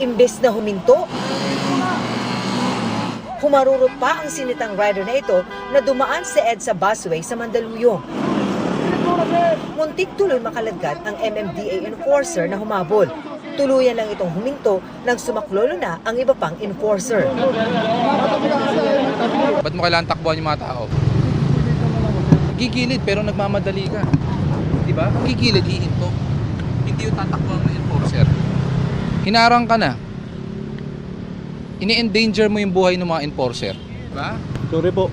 Imbes na huminto, humarurot pa ang sinitang rider na ito na dumaan sa EDSA busway sa Mandaluyong. Muntik tuloy makaladkad ang MMDA enforcer na humabol. Tuluyan lang itong huminto nang sumaklolo na ang iba pang enforcer. Ba't mo kailangan takbuhan yung mga tao? Gigilid pero nagmamadali ka. Di ba? Gigilid, hihinto. Hindi yung tatakbuhan ng enforcer. Hinarang ka na. Ini-endanger mo yung buhay ng mga enforcer. Di ba? Sorry po.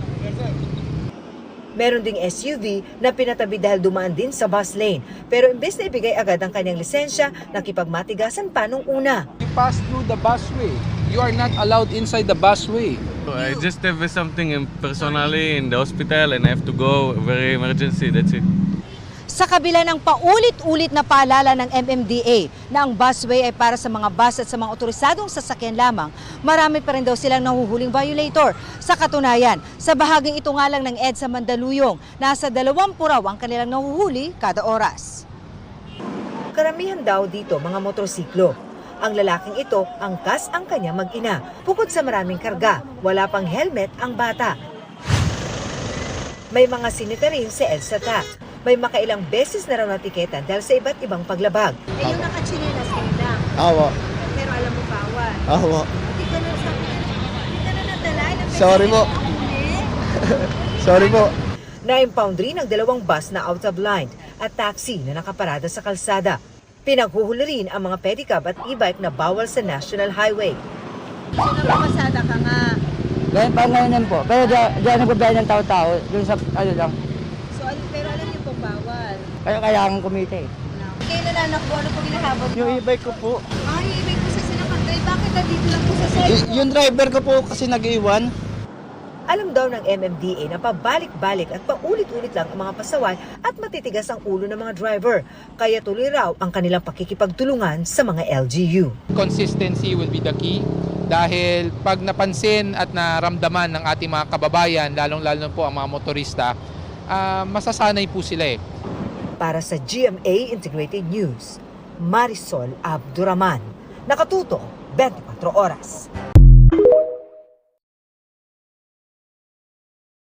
Meron ding SUV na pinatabi dahil dumaan din sa bus lane. Pero imbes na ibigay agad ang kanyang lisensya, nakipagmatigasan pa nung una. You pass through the busway. You are not allowed inside the busway. I just have something in- personally in the hospital and I have to go, very emergency, that's it. Sa kabila ng paulit-ulit na paalala ng MMDA na ang busway ay para sa mga bus at sa mga otorisadong sasakyan lamang, marami pa rin daw silang nahuhuling violator. Sa katunayan, sa bahaging ito nga lang ng EDSA Mandaluyong, nasa dalawang puraw ang kanilang nahuhuli kada oras. Karamihan daw dito mga motorsiklo. Ang lalaking ito, angkas ang kanya mag-ina. Bukod sa maraming karga, wala pang helmet ang bata. May mga sinita rin sa EDSA tax. May makailang beses na raw natiketa dahil sa iba't ibang paglabag. Eh yung nakachinelas kayo na, Awa. pero alam mo bawal. Awa. Hindi ka na sa hindi ka na nadala. Sorry po. Sorry po. Na-impound rin ang dalawang bus na out of line at taxi na nakaparada sa kalsada. Pinaghuhuli rin ang mga pedicab at e-bike na bawal sa National Highway. So nakapasada ka nga. Ganyan pa ngayon po. Pero diyan, diyan nagbabayad ng tao-tao. Doon sa ano lang. Pero alam niyo pong bawal. Kaya kailangan kumita eh. Kayo nananakbo, ano po ginahabol Yung e-bike ko po. Ay, ibig ko sa sinakantay. Bakit nandito lang po sa Y- cellphone? yung driver ko po kasi nag-iwan. Alam daw ng MMDA na pabalik-balik at paulit-ulit lang ang mga pasaway at matitigas ang ulo ng mga driver. Kaya tuloy raw ang kanilang pakikipagtulungan sa mga LGU. Consistency will be the key dahil pag napansin at naramdaman ng ating mga kababayan, lalong-lalo po ang mga motorista, ah, masasanay po sila eh. Para sa GMA Integrated News, Marisol Abduraman. Nakatuto, 24 oras.